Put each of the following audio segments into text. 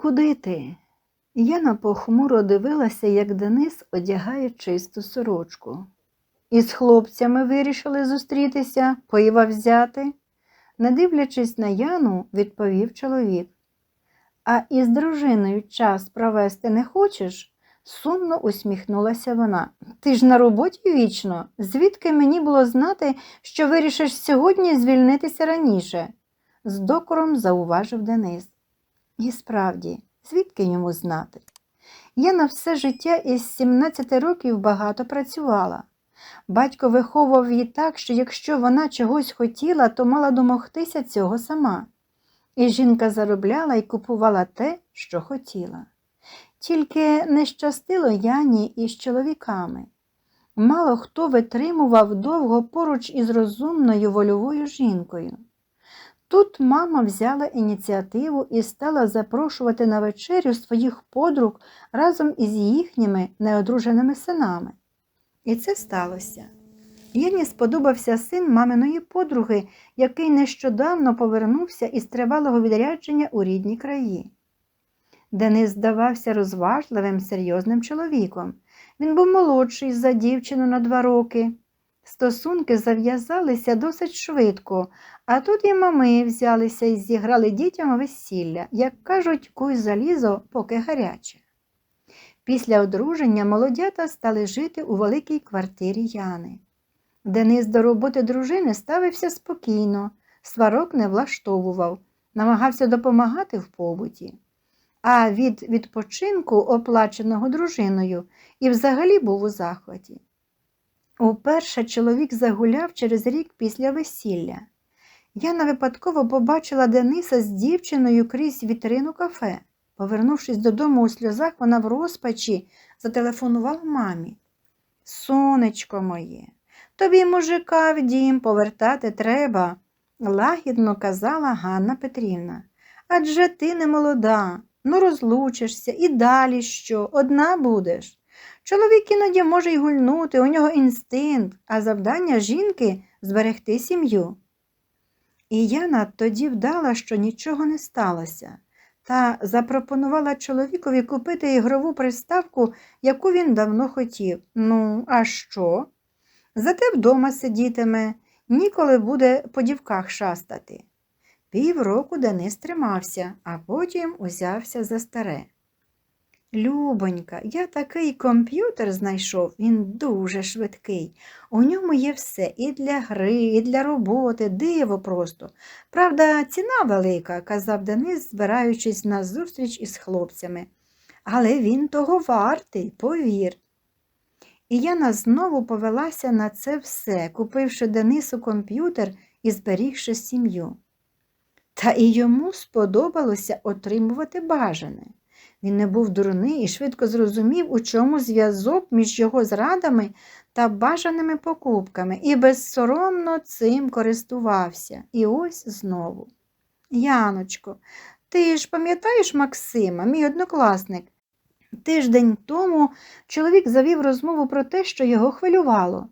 куди ти? Яна похмуро дивилася, як Денис одягає чисту сорочку. Із хлопцями вирішили зустрітися, пива взяти. Не дивлячись на Яну, відповів чоловік. А із дружиною час провести не хочеш? Сумно усміхнулася вона. Ти ж на роботі вічно. Звідки мені було знати, що вирішиш сьогодні звільнитися раніше? з докором зауважив Денис. І справді, звідки йому знати? Я на все життя із 17 років багато працювала. Батько виховував її так, що якщо вона чогось хотіла, то мала домогтися цього сама. І жінка заробляла і купувала те, що хотіла. Тільки не щастило Яні із чоловіками. Мало хто витримував довго поруч із розумною вольовою жінкою. Тут мама взяла ініціативу і стала запрошувати на вечерю своїх подруг разом із їхніми неодруженими синами. І це сталося. Яні сподобався син маминої подруги, який нещодавно повернувся із тривалого відрядження у рідні краї. Денис здавався розважливим, серйозним чоловіком. Він був молодший за дівчину на два роки. Стосунки зав'язалися досить швидко, а тут і мами взялися і зіграли дітям весілля, як кажуть, куй залізо, поки гаряче. Після одруження молодята стали жити у великій квартирі Яни. Денис до роботи дружини ставився спокійно, сварок не влаштовував, намагався допомагати в побуті. А від відпочинку, оплаченого дружиною, і взагалі був у захваті. Уперше чоловік загуляв через рік після весілля. Яна випадково побачила Дениса з дівчиною крізь вітрину кафе. Повернувшись додому у сльозах, вона в розпачі зателефонувала мамі. Сонечко моє, тобі мужика в дім повертати треба, лагідно казала Ганна Петрівна. Адже ти не молода, ну розлучишся і далі що, одна будеш. Чоловік іноді може й гульнути, у нього інстинкт, а завдання жінки зберегти сім'ю. І Яна тоді вдала, що нічого не сталося, та запропонувала чоловікові купити ігрову приставку, яку він давно хотів. Ну, а що? Зате вдома сидітиме, ніколи буде по дівках шастати. Півроку Денис тримався, а потім узявся за старе. Любонька, я такий комп'ютер знайшов, він дуже швидкий. У ньому є все і для гри, і для роботи, диво просто. Правда, ціна велика, казав Денис, збираючись на зустріч із хлопцями. Але він того вартий, повір. І Яна знову повелася на це все, купивши Денису комп'ютер і зберігши сім'ю. Та і йому сподобалося отримувати бажане. Він не був дурний і швидко зрозумів, у чому зв'язок між його зрадами та бажаними покупками, і безсоромно цим користувався. І ось знову. Яночко, ти ж пам'ятаєш Максима, мій однокласник? Тиждень тому чоловік завів розмову про те, що його хвилювало.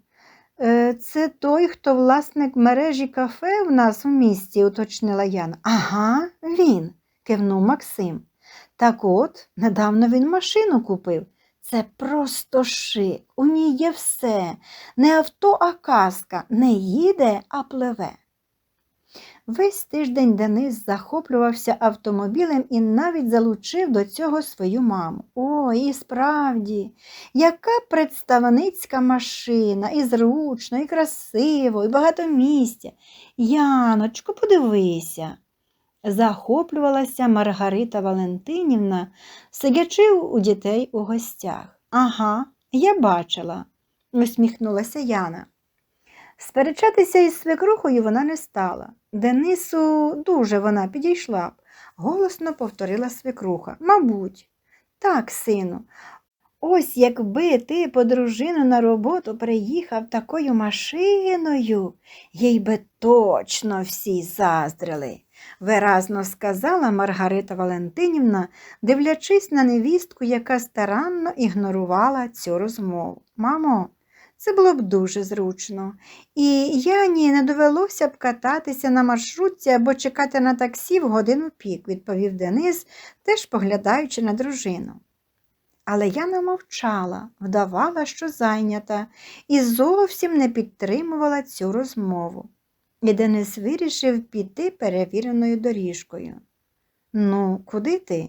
«Е, Це той, хто власник мережі кафе в нас у місті, уточнила Яна. Ага, він, кивнув Максим. Так от, недавно він машину купив. Це просто шик. У ній є все. Не авто, а казка. Не їде, а пливе. Весь тиждень Денис захоплювався автомобілем і навіть залучив до цього свою маму. О, і справді, яка представницька машина, і зручно, і красиво, і багато місця. Яночко, подивися захоплювалася Маргарита Валентинівна, сидячи у дітей у гостях. Ага, я бачила, усміхнулася Яна. Сперечатися із свекрухою вона не стала. Денису дуже вона підійшла б, голосно повторила свекруха. Мабуть, так, сину, ось якби ти по дружину на роботу приїхав такою машиною, їй би точно всі заздрили виразно сказала Маргарита Валентинівна, дивлячись на невістку, яка старанно ігнорувала цю розмову. Мамо, Це було б дуже зручно. І Яні не довелося б кататися на маршрутці або чекати на таксі в годину пік, відповів Денис, теж поглядаючи на дружину. Але Яна мовчала, вдавала, що зайнята, і зовсім не підтримувала цю розмову. І Денис вирішив піти перевіреною доріжкою. Ну, куди ти?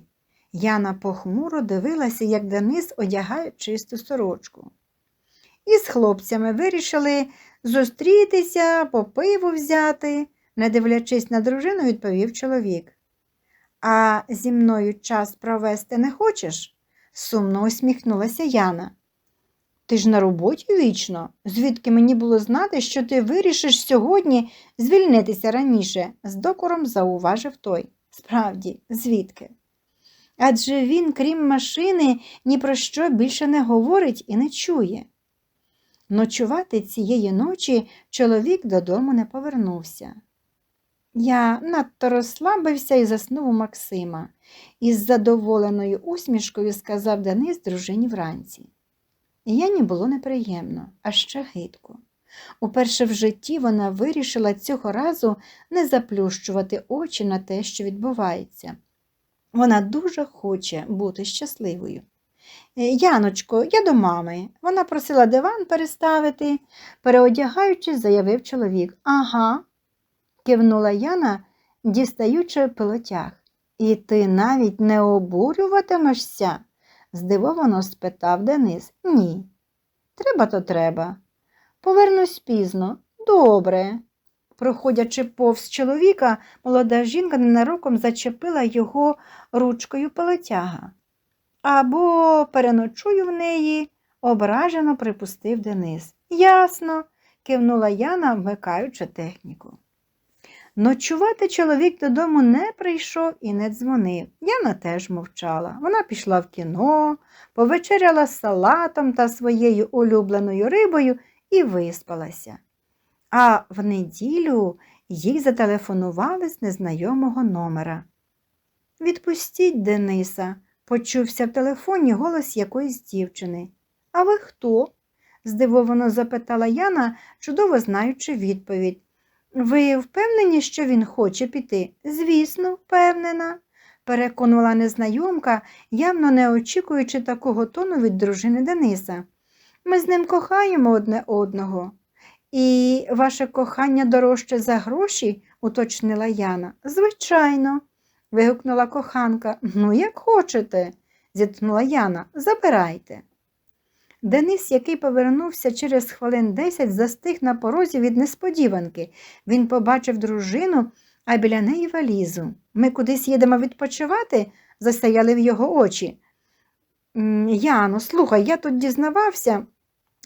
Яна похмуро дивилася, як Денис одягає чисту сорочку. І з хлопцями вирішили зустрітися, по пиву взяти, не дивлячись на дружину, відповів чоловік. А зі мною час провести не хочеш? сумно усміхнулася Яна. Ти ж на роботі вічно, звідки мені було знати, що ти вирішиш сьогодні звільнитися раніше, з докором зауважив той. Справді, звідки? Адже він, крім машини, ні про що більше не говорить і не чує. Ночувати цієї ночі чоловік додому не повернувся. Я надто розслабився і заснув у Максима, із задоволеною усмішкою сказав Денис дружині вранці. Яні було неприємно, а ще гидко. Уперше в житті вона вирішила цього разу не заплющувати очі на те, що відбувається. Вона дуже хоче бути щасливою. «Е, Яночко, я до мами. Вона просила диван переставити, переодягаючись, заявив чоловік. Ага, кивнула Яна, дістаючи пилотяг. І ти навіть не обурюватимешся? Здивовано спитав Денис. Ні. Треба, то треба. Повернусь пізно. Добре. Проходячи повз чоловіка, молода жінка ненароком зачепила його ручкою пилотяга. Або переночую в неї, ображено припустив Денис. Ясно, кивнула Яна, вмикаючи техніку. Ночувати чоловік додому не прийшов і не дзвонив. Яна теж мовчала. Вона пішла в кіно, повечеряла салатом та своєю улюбленою рибою і виспалася. А в неділю їй зателефонували з незнайомого номера. Відпустіть Дениса, почувся в телефоні голос якоїсь дівчини. А ви хто? здивовано запитала Яна, чудово знаючи відповідь. Ви впевнені, що він хоче піти? Звісно, впевнена, переконувала незнайомка, явно не очікуючи такого тону від дружини Дениса. Ми з ним кохаємо одне одного. І ваше кохання дорожче за гроші, уточнила Яна. Звичайно, вигукнула коханка. Ну, як хочете, зітхнула Яна. Забирайте. Денис, який повернувся через хвилин десять, застиг на порозі від несподіванки. Він побачив дружину, а біля неї валізу. Ми кудись їдемо відпочивати, засяяли в його очі. «М, Яно, слухай, я тут дізнавався.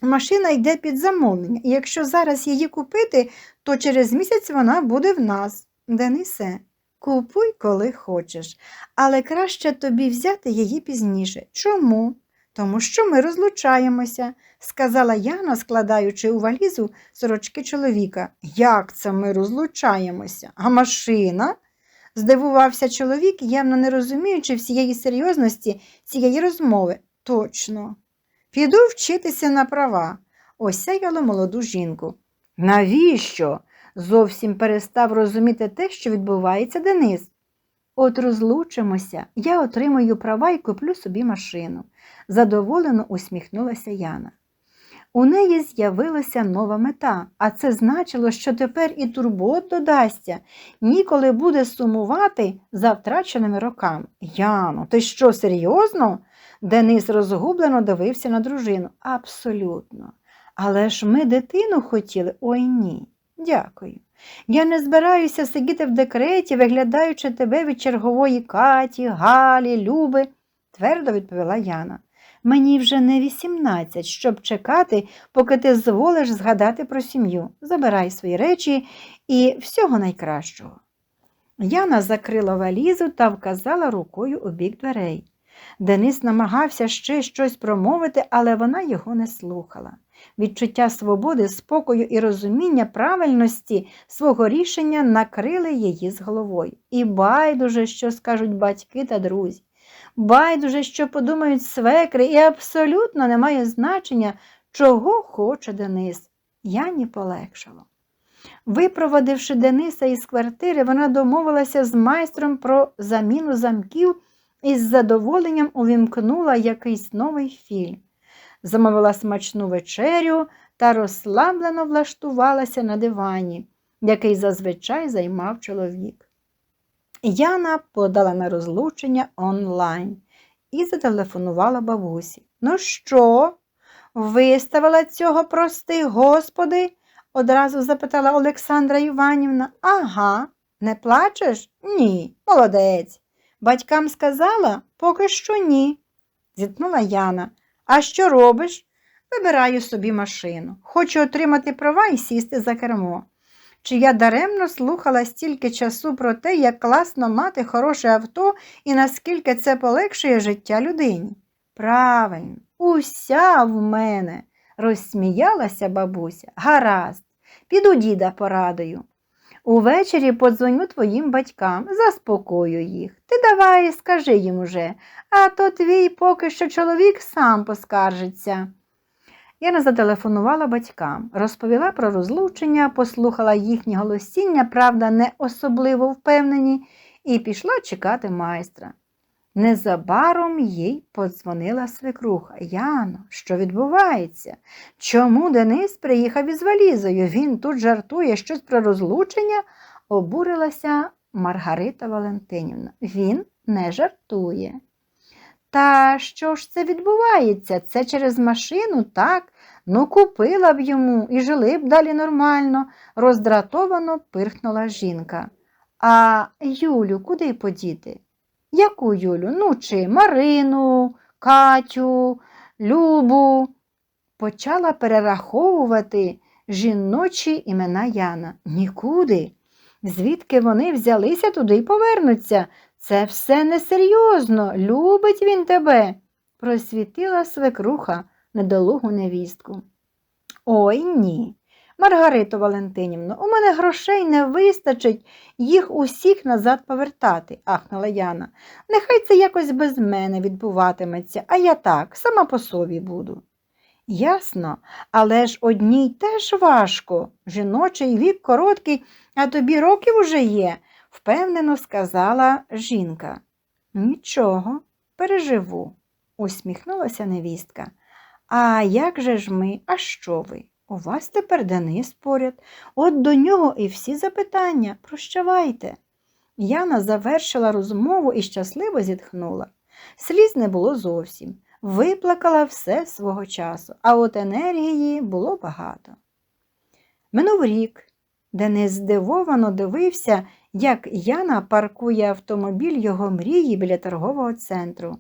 Машина йде під замовлення, і якщо зараз її купити, то через місяць вона буде в нас. Денисе, купуй, коли хочеш, але краще тобі взяти її пізніше. Чому? Тому що ми розлучаємося, сказала Яна, складаючи у валізу сорочки чоловіка. Як це ми розлучаємося? А машина? здивувався чоловік, явно не розуміючи всієї серйозності цієї розмови. Точно. Піду вчитися на права, осяяло молоду жінку. Навіщо? Зовсім перестав розуміти те, що відбувається Денис. От розлучимося, я отримаю права і куплю собі машину, задоволено усміхнулася Яна. У неї з'явилася нова мета, а це значило, що тепер і турбот додасться, ніколи буде сумувати за втраченими роками. Яно, ти що, серйозно? Денис розгублено дивився на дружину. Абсолютно. Але ж ми дитину хотіли, ой ні. Дякую. Я не збираюся сидіти в декреті, виглядаючи тебе від чергової Каті, Галі, Люби, твердо відповіла Яна. Мені вже не вісімнадцять, щоб чекати, поки ти зволиш згадати про сім'ю. Забирай свої речі і всього найкращого. Яна закрила валізу та вказала рукою у бік дверей. Денис намагався ще щось промовити, але вона його не слухала. Відчуття свободи, спокою і розуміння правильності свого рішення накрили її з головою. І байдуже, що скажуть батьки та друзі. Байдуже, що подумають свекри, і абсолютно не має значення, чого хоче Денис. Яні полегшало. Випроводивши Дениса із квартири, вона домовилася з майстром про заміну замків і з задоволенням увімкнула якийсь новий фільм. Замовила смачну вечерю та розслаблено влаштувалася на дивані, який зазвичай займав чоловік. Яна подала на розлучення онлайн і зателефонувала бабусі. Ну що, виставила цього, прости, господи? одразу запитала Олександра Іванівна. Ага, не плачеш? Ні, молодець. Батькам сказала, поки що ні, зіткнула Яна. А що робиш? Вибираю собі машину. Хочу отримати права і сісти за кермо. Чи я даремно слухала стільки часу про те, як класно мати хороше авто і наскільки це полегшує життя людині? Правильно, уся в мене, розсміялася бабуся. Гаразд, піду діда порадою. Увечері подзвоню твоїм батькам, заспокою їх. Ти давай скажи їм уже, а то твій поки що чоловік сам поскаржиться. Яна зателефонувала батькам, розповіла про розлучення, послухала їхні голосіння, правда, не особливо впевнені, і пішла чекати майстра. Незабаром їй подзвонила свекруха. Яно, що відбувається? Чому Денис приїхав із валізою? Він тут жартує щось про розлучення, обурилася Маргарита Валентинівна. Він не жартує. Та що ж це відбувається? Це через машину, так? Ну, купила б йому і жили б далі нормально, роздратовано пирхнула жінка. А Юлю куди подіти? Яку Юлю? Ну, чи Марину, Катю, Любу? Почала перераховувати жіночі імена Яна. Нікуди. Звідки вони взялися туди й повернуться? Це все несерйозно. Любить він тебе, просвітила свекруха недолугу невістку. Ой ні. Маргарито Валентинівно, у мене грошей не вистачить їх усіх назад повертати, ахнула Яна. Нехай це якось без мене відбуватиметься, а я так, сама по собі буду. Ясно, але ж одній теж важко. Жіночий вік короткий, а тобі років уже є, впевнено сказала жінка. Нічого, переживу, усміхнулася невістка. А як же ж ми, а що ви? У вас тепер Денис поряд, от до нього і всі запитання. Прощавайте. Яна завершила розмову і щасливо зітхнула. Сліз не було зовсім. Виплакала все свого часу, а от енергії було багато. Минув рік. Денис здивовано дивився, як Яна паркує автомобіль його мрії біля торгового центру.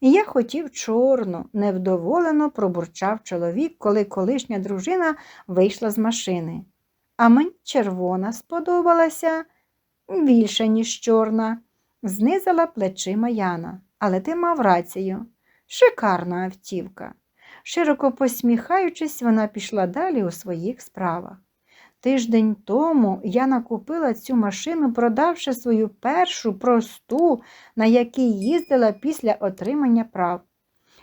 Я хотів чорну, невдоволено пробурчав чоловік, коли колишня дружина вийшла з машини. А мені червона сподобалася більше, ніж чорна, знизила плечима Яна. Але ти мав рацію. Шикарна автівка. Широко посміхаючись, вона пішла далі у своїх справах. Тиждень тому я накупила цю машину, продавши свою першу просту, на якій їздила після отримання прав.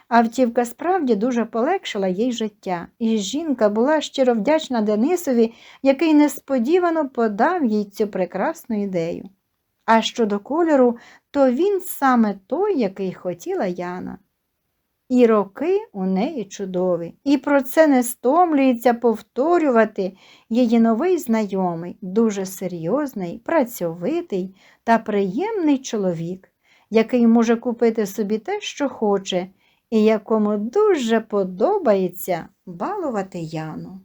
Автівка справді дуже полегшила їй життя, і жінка була щиро вдячна Денисові, який несподівано подав їй цю прекрасну ідею. А щодо кольору, то він саме той, який хотіла Яна. І роки у неї чудові, і про це не стомлюється повторювати її новий знайомий, дуже серйозний, працьовитий та приємний чоловік, який може купити собі те, що хоче, і якому дуже подобається балувати Яну.